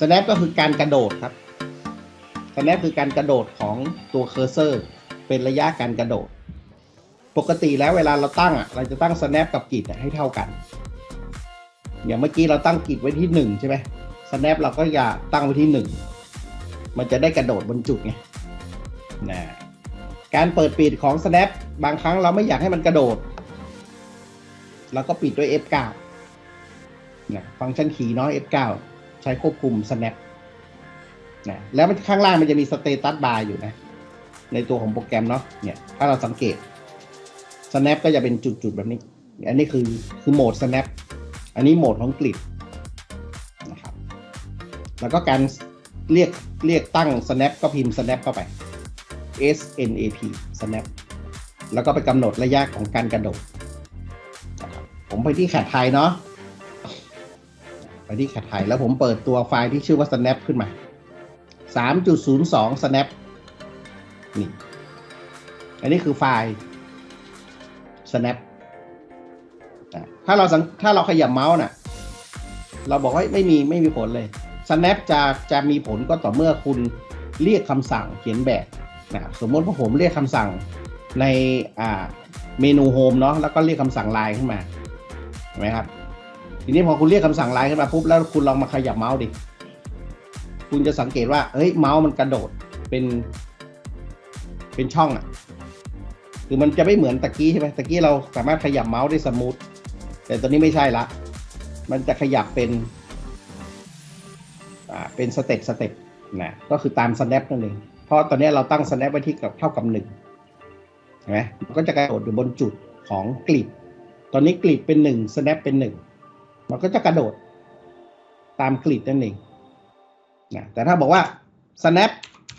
snap ก็คือการกระโดดครับ snap คือการกระโดดของตัวเคอร์เซอร์ เป็นระยะการกระโดด ปกติแล้วเวลาเราตั้งอะ เราจะตั้ง snap กับกริดให้เท่ากัน อย่างเมื่อกี้เราตั้งกริดไว้ที่หนึ่งใช่ไหม snap เราก็อย่าตั้งไว้ที่หนึ่งมันจะได้กระโดดบนจุดไงนะการเปิดปิดของ snap บางครั้งเราไม่อยากให้มันกระโดด เราก็ปิดด้วย F9 นะฟังก์ชันคีย์เนาะ F9 ใช้ควบคุม snap นะแล้วมันข้างล่างมันจะมีสเตตัสบาร์อยู่นะ ในตัวของโปรแกรมเนาะเนี่ยถ้าเราสังเกต snap ก็จะเป็นจุดๆแบบนี้ อันนี้คือคือโหมด snap อันนี้โหมดของกริดนะครับแล้วก็การเรียกเรียกตั้ง snap ก็พิมพ์ snap เข้าไป S N A P snap แล้วก็ไปกำหนดระยะของการกระโดดผมไปที่แคทไทยเนาะ ไปที่แคทไทยแล้วผมเปิดตัวไฟล์ที่ชื่อว่า snap ขึ้นมา 3.02 snap นี่ อันนี้คือไฟล์ snap ถ้าเราถ้าเราขยับเมาส์น่ะ เราบอกว่าไม่มีไม่มีผลเลย snap จะจะมีผลก็ต่อเมื่อคุณเรียกคำสั่งเขียนแบบนะสมมติว่าผมเรียกคำสั่งในเมนูโฮมเนาะแล้วก็เรียกคำสั่งไลน์ขึ้นมาเห็นไหมครับ ทีนี้พอคุณเรียกคำสั่งไลน์ขึ้นมาปุ๊บแล้วคุณลองมาขยับเมาส์ดิ คุณจะสังเกตว่าเฮ้ยเมาส์มันกระโดดเป็น เป็นช่องอะ่ะคือมันจะไม่เหมือนตะกี้ใช่ไหมตะกี้เราสามารถขยับเมาส์ได้สมูทแต่ตอนนี้ไม่ใช่ละ มันจะขยับเป็นอ่าเป็นสเต็ปสเต็ปนะก็คือตาม snap นั่นเองเพราะตอนนี้เราตั้ง snap ไว้ที่กับเท่ากับหนึ่งเห็นไหมมันก็จะกระโดดอยู่บนจุดของกลีบตอนนี้กลีบเป็นหนึ่ง snap เป็นหนึ่ง มันก็จะกระโดดตามกลีบนั่นเองนะแต่ถ้าบอกว่า snap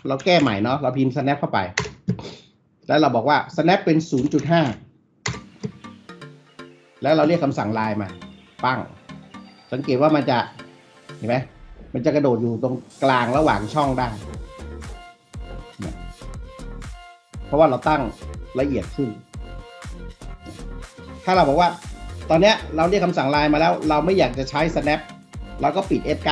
เราแก้ใหม่เนาะเราพิมพ์ snap เข้าไป แล้วเราบอกว่า snap เป็น 0.5 แล้วเราเรียกคำสั่งไลน์มา ปั้ง สังเกตว่ามันจะเห็นไหมมันจะกระโดดอยู่ตรงกลางระหว่างช่องได้ เพราะว่าเราตั้งละเอียดขึ้น ถ้าเราบอกว่า ตอนเนี้ยเราเรียกคำสั่งไลน์มาแล้ว เราไม่อยากจะใช้ snap เราก็ปิด F9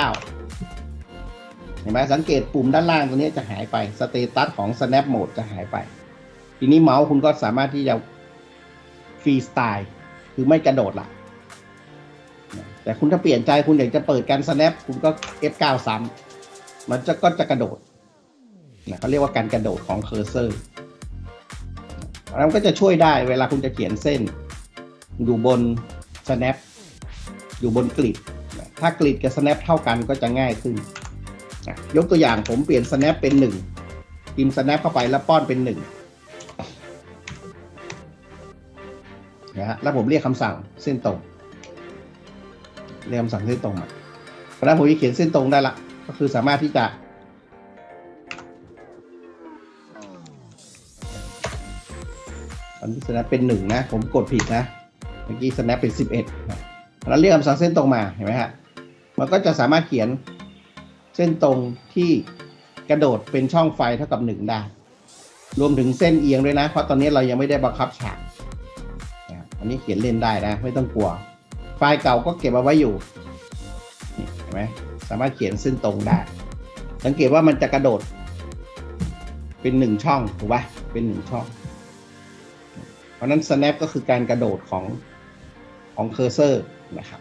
เห็นไหมสังเกตปุ่มด้านล่างตรงนี้จะหายไปสเตตัสของ snap mode จะหายไป ทีนี้เมาส์คุณก็สามารถที่จะฟรีสไตล์คือไม่กระโดดละแต่คุณถ้าเปลี่ยนใจคุณอยากจะเปิดการ snap คุณก็ F9 ซ้ำมันจะก็จะกระโดดนะเขาเรียกว่าการกระโดดของเคอร์เซอร์แล้วก็จะช่วยได้เวลาคุณจะเขียนเส้น อยู่บน snap อยู่บนกริดถ้ากริดกับ snap เท่ากันก็จะง่ายขึ้น ยกตัวอย่างผมเปลี่ยน snap เป็นหนึ่งพิมพ์ snap เข้าไปแล้วป้อนเป็นหนึ่งนะฮะแล้วผมเรียกคำสั่งเส้นตรง เรียกคำสั่งเส้นตรงมาเพราะฉะนั้นผมจะเขียนเส้นตรงได้ละ ก็คือสามารถที่จะอันนี้ snap เป็นหนึ่งนะ ผมกดผิดนะ มื่อกี้ snap เป็นสิบเอ็ดแล้วเรียกคำสั่งเส้นตรงมาเห็นไหมฮะมันก็จะสามารถเขียนเส้นตรงที่กระโดดเป็นช่องไฟเท่ากับหนึ่งได้ รวมถึงเส้นเอียงด้วยนะ เพราะตอนนี้เรายังไม่ได้บังคับฉากนะครับอันนี้เขียนเล่นได้นะ ไม่ต้องกลัว ไฟล์เก่าก็เก็บเอาไว้อยู่เห็นไหมสามารถเขียนเส้นตรงได้ สังเกตว่ามันจะกระโดด เป็นหนึ่งช่องถูกปะเป็นหนึ่งช่อง เพราะนั้น snap ก็คือการกระโดดของ ของเคอร์เซอร์นะครับ